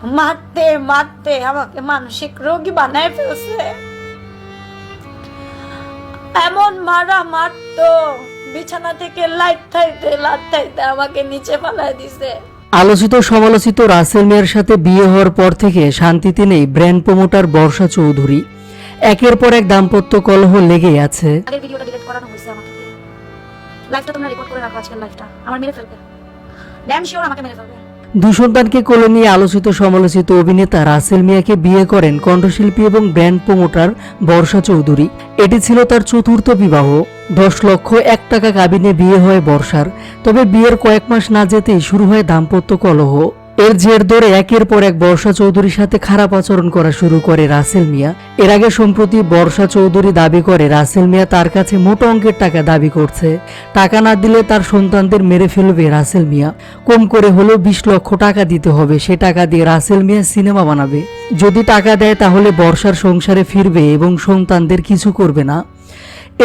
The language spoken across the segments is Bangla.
মারতে মারতে আমাকে মানসিক রোগী বানায় ফেলছে। এমন মারা মারতো বিছানা থেকে লাইট থাইতে লাট থাইতে আমাকে নিচে ফালায় দিছে। আলোচিত সমালোচিত রাসেল মিয়ার সাথে বিয়ে হওয়ার পর থেকে শান্তিতে নেই ব্র্যান্ড প্রমোটার বর্ষা চৌধুরী। একের পর এক দাম্পত্য কলহ লেগেই আছে। আগের ভিডিওটা ডিলিট করানো হয়েছে আমাকে দিয়ে। লাইভটা তোমরা রেকর্ড করে রাখো আজকের লাইভটা আমার মেরে ফেলবে। ড্যাম শিওর আমাকে মেরে ফেলবে। দুই সন্তানকে কোলে নিয়ে আলোচিত সমালোচিত অভিনেতা রাসেল মিয়াকে বিয়ে করেন কণ্ঠশিল্পী এবং ব্র্যান্ড প্রমোটার বর্ষা চৌধুরী। এটি ছিল তার চতুর্থ বিবাহ। দশ লক্ষ এক টাকা কাবিনে বিয়ে হয় বর্ষার। তবে বিয়ের কয়েক মাস না যেতেই শুরু হয় দাম্পত্য কলহ। এর জের ধরে একের পর এক বর্ষা চৌধুরীর সাথে খারাপ আচরণ করা শুরু করে রাসেল মিয়া। এর আগে সম্প্রতি বর্ষা চৌধুরী দাবি করে রাসেল মিয়া তার কাছে মোটা অঙ্কের টাকা দাবি করছে। টাকা না দিলে তার সন্তানদের মেরে ফেলবে রাসেল মিয়া। কম করে হলেও বিশ লক্ষ টাকা দিতে হবে, সে টাকা দিয়ে রাসেল মিয়া সিনেমা বানাবে। যদি টাকা দেয় তাহলে বর্ষার সংসারে ফিরবে এবং সন্তানদের কিছু করবে না।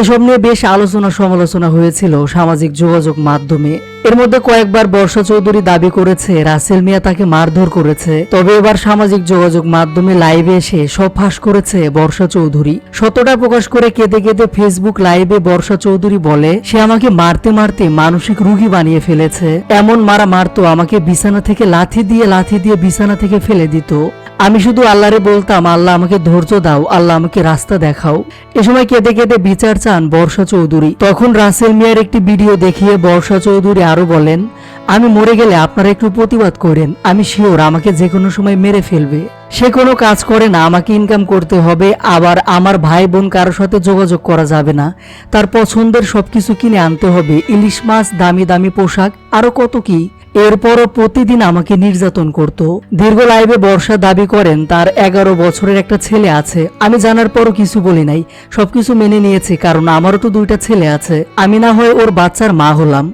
এসব নিয়ে বেশ আলোচনা সমালোচনা হয়েছিল সামাজিক যোগাযোগ মাধ্যমে। এর মধ্যে কয়েকবার বর্ষা চৌধুরী দাবি করেছে, রাসেল মিয়া তাকে মারধর করেছে। তবে এবার সামাজিক যোগাযোগ মাধ্যমে লাইভে এসে সব ফাঁস করেছে বর্ষা চৌধুরী। সতটা প্রকাশ করে কেঁদে কেঁদে ফেসবুক লাইভে বর্ষা চৌধুরী বলে, সে আমাকে মারতে মারতে মানসিক রুগী বানিয়ে ফেলেছে। এমন মারা মারতো, আমাকে বিছানা থেকে লাথি দিয়ে লাথি দিয়ে বিছানা থেকে ফেলে দিত। আমি শুধু আল্লাহরে বলতাম, আল্লাহ আমাকে ধৈর্য দাও, আল্লাহ আমাকে রাস্তা দেখাও। এ সময় কেঁদে কেঁদে বিচার চান বর্ষা চৌধুরী। তখন রাসেল মিয়ার একটি ভিডিও দেখিয়ে বর্ষা চৌধুরী আরও বলেন, আমি মরে গেলে আপনারা একটু প্রতিবাদ করেন, আমি শিওর আমাকে যে কোনো সময় মেরে ফেলবে। সে কোনো কাজ করে না, আমাকে ইনকাম করতে হবে, আবার আমার ভাই বোন কারোর সাথে যোগাযোগ করা যাবে না। তার পছন্দের সবকিছু কিনে আনতে হবে, ইলিশ মাছ, দামি দামি পোশাক, আরও কত কি? এরপরও প্রতিদিন আমাকে নির্যাতন করত। দীর্ঘ লাইভে বর্ষা দাবি করেন, তার এগারো বছরের একটা ছেলে আছে। আমি জানার পরও কিছু বলি নাই, সবকিছু মেনে নিয়েছি, কারণ আমারও তো দুইটা ছেলে আছে। আমি না হয় ওর বাচ্চার মা হলাম।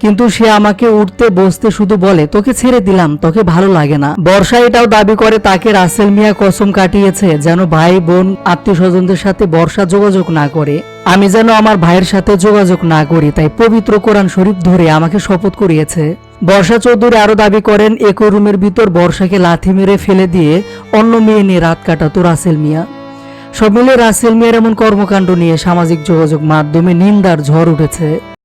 কিন্তু সে আমাকে উঠতে, বসতে শুধু বলে, তোকে ছেড়ে দিলাম, তোকে ভালো লাগে না। বর্ষা এটাও দাবি করে, তাকে রাসেল মিয়া কসম কাটিয়েছে, যেন ভাই, বোন আত্মীয় স্বজনদের সাথে বর্ষা যোগাযোগ না করে। আমি যেন আমার ভাইয়ের সাথে যোগাযোগ না করি, তাই পবিত্র কোরআন শরীফ ধরে আমাকে শপথ করিয়েছে। বর্ষা চৌধুরী আরও দাবি করেন, একই রুমের ভিতর বর্ষাকে লাথি মেরে ফেলে দিয়ে অন্য মেয়ে নিয়ে রাত কাটাতো রাসেল মিয়া। সব মিলে রাসেল মিয়ার এমন কর্মকাণ্ড নিয়ে সামাজিক যোগাযোগ মাধ্যমে নিন্দার ঝড় উঠেছে।